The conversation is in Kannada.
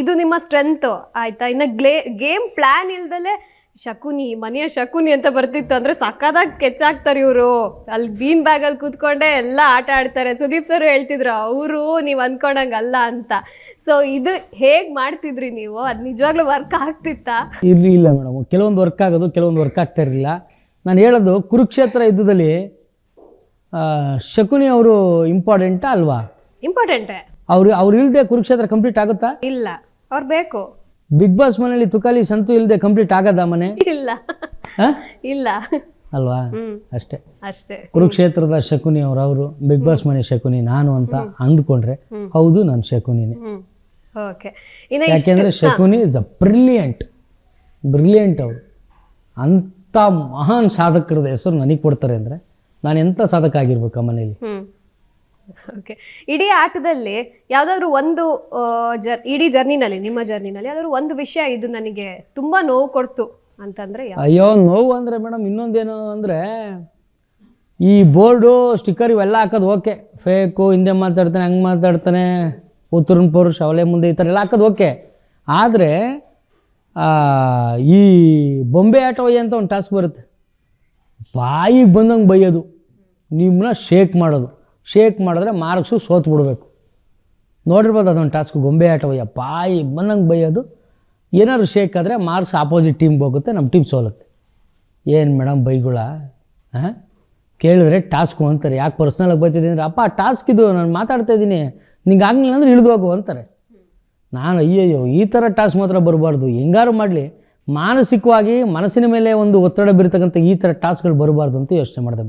ಇದು ನಿಮ್ಮ ಸ್ಟ್ರೆಂತ್ ಆಯ್ತಾ? ಇನ್ನು ಗ್ಲೇ ಗೇಮ್ ಪ್ಲಾನ್ ಇಲ್ದಲೆ ಶಕುನಿ ಮನೆಯ ಶಕುನಿ ಅಂತ ಬರ್ತಿತ್ತು ಅಂದ್ರೆ ಸಕ್ಕದಾಗಿ ಸ್ಕೆಚ್ ಆಗ್ತಾರೆ ಇವರು. ಅಲ್ಲಿ ಬೀನ್ ಬ್ಯಾಗ್ ಅಲ್ಲಿ ಕೂತ್ಕೊಂಡೆ ಎಲ್ಲ ಆಟ ಆಡ್ತಾರೆ. ಸುದೀಪ್ ಸರ್ ಹೇಳ್ತಿದ್ರು ಅವರು ನೀವು ಅನ್ಕೊಂಡಂಗೆ ಅಲ್ಲ ಅಂತ. ಸೊ ಇದು ಹೇಗ್ ಮಾಡ್ತಿದ್ರಿ ನೀವು? ಅದು ನಿಜವಾಗ್ಲೂ ವರ್ಕ್ ಆಗ್ತಿತ್ತಾ? ಇಲ್ಲ ಇಲ್ಲ ಮೇಡಮ್. ಕೆಲವೊಂದು ವರ್ಕ್ ಆಗೋದು ಕೆಲವೊಂದು ವರ್ಕ್ ಆಗ್ತಾ ಇರಲಿಲ್ಲ. ನಾನು ಹೇಳೋದು ಕುರುಕ್ಷೇತ್ರ ಯುದ್ಧದಲ್ಲಿ ಶಕುನಿ ಅವರು ಇಂಪಾರ್ಟೆಂಟಾ ಅಲ್ವಾ? ಇಂಪಾರ್ಟೆಂಟೇ ಅವ್ರು ಅವ್ರು ಇಲ್ಲದೆ ಕುರುಕ್ಷೇತ್ರ ಕಂಪ್ಲೀಟ್ ಆಗುತ್ತಾ? ಇಲ್ಲ. ಅವ್ರು ಬೇಕು. ಬಿಗ್ ಬಾಸ್ ಮನೇಲಿ ತುಕಾಲಿ ಸಂತು ಇಲ್ಲದೆ ಕಂಪ್ಲೀಟ್ ಆಗದ ಮನೆ? ಇಲ್ಲ. ಹಾ? ಇಲ್ಲ. ಅಲ್ವಾ? ಅಷ್ಟೇ. ಅಷ್ಟೇ. ಕುರುಕ್ಷೇತ್ರದ ಶಕುನಿ ಅವರು ಅವರು ಬಿಗ್ ಬಾಸ್ ಮನೆ ಶಕುನಿ ನಾನು ಅಂತ ಅಂದ್ಕೊಂಡ್ರೆ ಹೌದು ನಾನು ಶಕುನಿನೇ. ಹ್ಮ್. ಓಕೆ. ಇನ್ನು ಯಾಕೆಂದ್ರೆ Shakuni is a brilliant brilliant ಅವರು. ಅಂಥ ಮಹಾನ್ ಸಾಧಕರದ ಹೆಸರು ನನಗೆ ಕೊಡ್ತಾರೆ ಅಂದರೆ ನಾನು ಎಂಥ ಸಾಧಕ ಆಗಿರ್ಬೇಕು ಆ ಮನೇಲಿ ಹ್ಮ್. ಓಕೆ ಇಡೀ ಆಟದಲ್ಲಿ ಯಾವ್ದಾದ್ರು ಒಂದು ಜರ್, ಇಡೀ ಜರ್ನಿನಲ್ಲಿ, ನಿಮ್ಮ ಜರ್ನಿನಲ್ಲಿ ಯಾವ್ದಾದ್ರು ಒಂದು ವಿಷಯ ಇದು ನನಗೆ ತುಂಬಾ ನೋವು ಕೊಡ್ತು ಅಂತಂದ್ರೆ ಅಯ್ಯೋ, ನೋವು ಅಂದರೆ ಮೇಡಮ್ ಇನ್ನೊಂದೇನು ಅಂದರೆ ಈ ಬೋರ್ಡು, ಸ್ಟಿಕ್ಕರ್ ಇವೆಲ್ಲ ಹಾಕೋದು ಓಕೆ. ಫೇಕು, ಹಿಂದೆ ಮಾತಾಡ್ತಾನೆ, ಹಂಗೆ ಮಾತಾಡ್ತಾನೆ, ಉತ್ತರನ್ ಪೌರುಷ, ಅವಳೆ ಮುಂದೆ ಈ ಥರ ಎಲ್ಲ ಹಾಕೋದು ಓಕೆ. ಆದರೆ ಈ ಬೊಂಬೆ ಆಟ ಅಂತ ಒಂದು ಟಾಸ್ಕ್ ಬರುತ್ತೆ. ಬಾಯಿಗೆ ಬಂದಂಗೆ ಬೈಯೋದು, ನಿಮ್ಮನ್ನ ಶೇಕ್ ಮಾಡೋದು. ಶೇಕ್ ಮಾಡಿದ್ರೆ ಮಾರ್ಕ್ಸು ಸೋತು ಬಿಡಬೇಕು. ನೋಡಿರ್ಬೋದು ಅದೊಂದು ಟಾಸ್ಕ್ ಗೊಂಬೆ ಆಟವಯ್ಯ ಪಾಯಿ ಬಂದಂಗೆ ಬೈಯೋದು. ಏನಾದ್ರು ಶೇಕ್ ಆದರೆ ಮಾರ್ಕ್ಸ್ ಆಪೋಸಿಟ್ ಟೀಮ್ಗೆ ಹೋಗುತ್ತೆ, ನಮ್ಮ ಟೀಮ್ ಸೋಲುತ್ತೆ. ಏನು ಮೇಡಮ್ ಬೈಗುಳ ಕೇಳಿದ್ರೆ ಟಾಸ್ಕು ಅಂತಾರೆ. ಯಾಕೆ ಪರ್ಸ್ನಲಾಗಿ ಬೈತಿದ್ದೀನಿ ಅಂದರೆ, ಅಪ್ಪ ಟಾಸ್ಕ್ ಇದು, ನಾನು ಮಾತಾಡ್ತಾ ಇದ್ದೀನಿ. ನಿಂಗೆ ಆಗಲಿಲ್ಲ ಅಂದ್ರೆ ಇಳಿದು ಹೋಗು, ಅಂತಾರೆ. ನಾನು, ಅಯ್ಯಯ್ಯೋ, ಈ ಥರ ಟಾಸ್ಕ್ ಮಾತ್ರ ಬರಬಾರ್ದು. ಹೆಂಗಾರು ಮಾಡಲಿ. ಮಾನಸಿಕವಾಗಿ ಮನಸ್ಸಿನ ಮೇಲೆ ಒಂದು ಒತ್ತಡ ಬೀರ್ತಕ್ಕಂಥ ಈ ಥರ ಟಾಸ್ಕ್ಗಳು ಬರಬಾರ್ದು, ಅಂತ ಯೋಚನೆ ಮಾಡಿದೆ